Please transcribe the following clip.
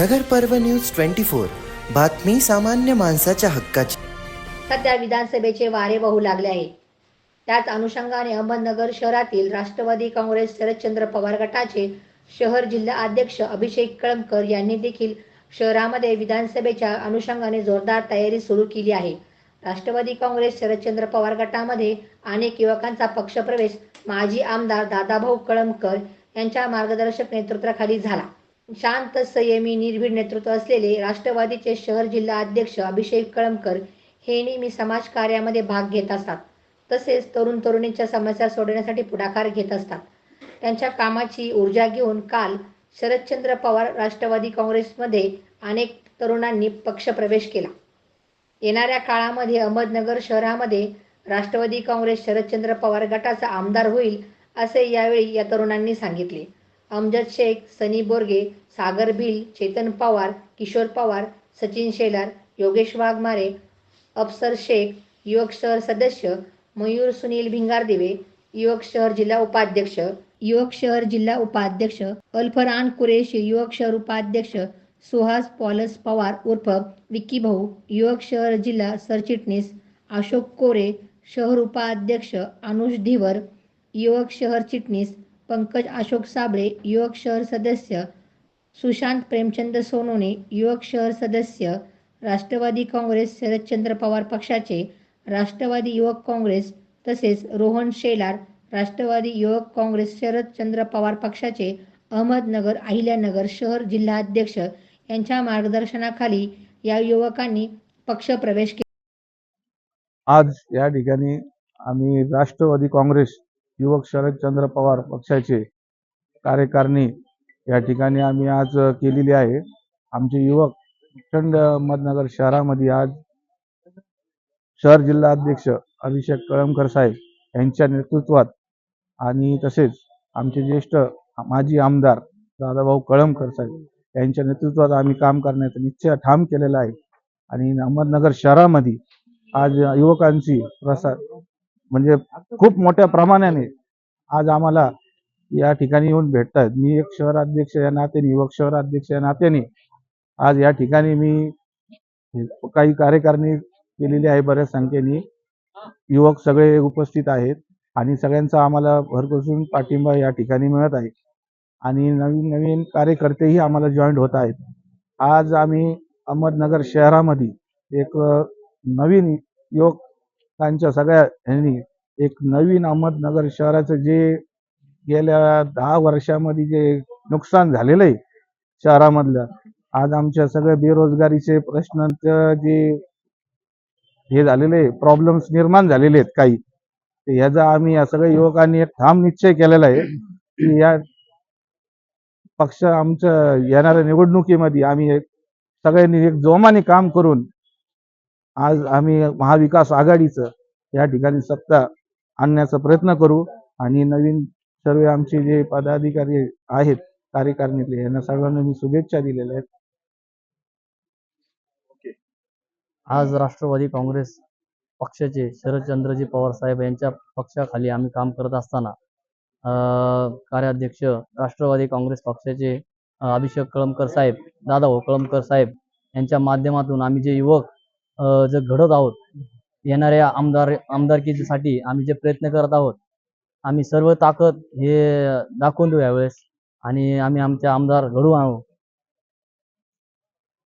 नगर पर्व news twenty four. बातमी सामान्य माणसाच्या हक्काची. सध्या विधानसभेचे वारे वाहू लागले आहे त्याच अनुषंगाने अहमदनगर शहरातील राष्ट्रवादी काँग्रेस शरदचंद्र पवार गटाचे शहर जिल्हा अध्यक्ष अभिषेक कळमकर यांनी देखील शहरामध्ये विधानसभेच्या अनुषंगाने जोरदार तयारी सुरू केली आहे. राष्ट्रवादी काँग्रेस शरदचंद्र पवार गटामध्ये अनेक युवकांचा पक्षप्रवेश माजी आमदार दादाभाऊ कळमकर यांच्या मार्गदर्शक नेतृत्वाखाली झाला. शांत संयमी निर्भीड नेतृत्व असलेले राष्ट्रवादीचे शहर जिल्हा अध्यक्ष अभिषेक कळमकर हे नेहमी समाजकार्यामध्ये भाग घेत असतात. तसेच तरुण तरुणींच्या समस्या सोडवण्यासाठी पुढाकार घेत असतात. त्यांच्या कामाची ऊर्जा घेऊन काल शरदचंद्र पवार राष्ट्रवादी काँग्रेसमध्ये अनेक तरुणांनी पक्षप्रवेश केला. येणाऱ्या काळामध्ये अहमदनगर शहरामध्ये राष्ट्रवादी काँग्रेस शरदचंद्र पवार गटाचा आमदार होईल असे यावेळी या तरुणांनी सांगितले. अमजद शेख सनी बोरगे सागर भिल चेतन पवार किशोर पवार सचिन शेलार योगेश वाघमारे अफसर शेख युवक शहर सदस्य मयूर सुनील भिंगारदिवे युवक शहर जिल्हा उपाध्यक्ष युवक शहर जिल्हा उपाध्यक्ष अल्फरान कुरेशी युवक शहर उपाध्यक्ष सुहास पॉलस पवार उर्फ विक्की भाऊ युवक शहर जिल्हा सरचिटणीस अशोक कोरे शहर उपाध्यक्ष अनुष धीवर युवक शहर चिटणीस पंकज अशोक साबळे युवक शहर सदस्य सुशांत प्रेमचंद सोनोने युवक शहर सदस्य राष्ट्रवादी काँग्रेस शरदचंद्र पवार पक्षाचे राष्ट्रवादी युवक काँग्रेस तसेच रोहन शेलार राष्ट्रवादी युवक काँग्रेस शरदचंद्र पवार पक्षाचे अहमदनगर अहिल्यानगर शहर जिल्हा अध्यक्ष यांच्या मार्गदर्शनाखाली या युवकांनी पक्षप्रवेश केला. आज या ठिकाणी आम्ही राष्ट्रवादी काँग्रेस युवक शरदचंद्र पवार पक्षाचे कार्यकारिणी या ठिकाणी आम्ही आज केलेली आहे. आमचे युवक प्रचंड अहमदनगर शहरामध्ये आज शहर जिल्हा अध्यक्ष अभिषेक कळमकर साहेब यांच्या नेतृत्वात आणि तसेच आमचे ज्येष्ठ माजी आमदार दादाभाऊ कळमकर साहेब यांच्या नेतृत्वात आम्ही काम करण्याचा निश्चय ठाम केलेला आहे. आणि अहमदनगर शहरामध्ये आज युवकांची प्रसार म्हणजे खूप मोठ्या प्रमाणाने आज आम्हाला या ठिकाणी येऊन भेटतात मी एक शहराध्यक्ष या नात्याने युवक शहराध्यक्ष या नात्याने आज या ठिकाणी मी काही कार्यकारिणी केलेली आहे बऱ्याच संख्येने. युवक सगळे उपस्थित आहेत आणि सगळ्यांचा आम्हाला भरघोसून पाठिंबा या ठिकाणी मिळत आहे. आणि नवीन नवीन कार्यकर्तेही आम्हाला जॉईंट होत आहेत. आज आम्ही अहमदनगर शहरामध्ये एक नवीन त्यांच्या सगळ्या ह्यांनी एक नवीन अहमदनगर शहराचं जे गेल्या दहा वर्षामध्ये जे नुकसान झालेलं आहे शहरामधलं आज आमच्या सगळ्या बेरोजगारीचे प्रश्नांचं जे हे झालेले प्रॉब्लेम्स निर्माण झालेले आहेत काही. ह्याचा आम्ही या सगळ्या युवकांनी एक ठाम निश्चय केलेला आहे की या पक्ष आमच्या येणाऱ्या निवडणुकीमध्ये आम्ही एक सगळ्यांनी एक जोमाने काम करून आज आम्ही महाविकास आघाडीचं या ठिकाणी सत्ता आणण्याचा प्रयत्न करू आणि नवीन सर्व आमचे जे पदाधिकारी आहेत कार्यकारिणीतले यांना सर्वांना मी शुभेच्छा दिलेल्या आहेत. आज राष्ट्रवादी काँग्रेस पक्षाचे शरदचंद्रजी पवार साहेब यांच्या पक्षाखाली आम्ही काम करत असताना अं, कार्याध्यक्ष राष्ट्रवादी काँग्रेस पक्षाचे अभिषेक कळमकर साहेब दादा हो कळमकर साहेब यांच्या माध्यमातून आम्ही जे युवक जे घडत आहोत येणाऱ्या आमदार आमदारकीसाठी आम्ही जे प्रयत्न करत आहोत आम्ही सर्व ताकद हे दाखवून देऊ यावेळेस. आणि आम्ही आमचे आमदार घडू आणू.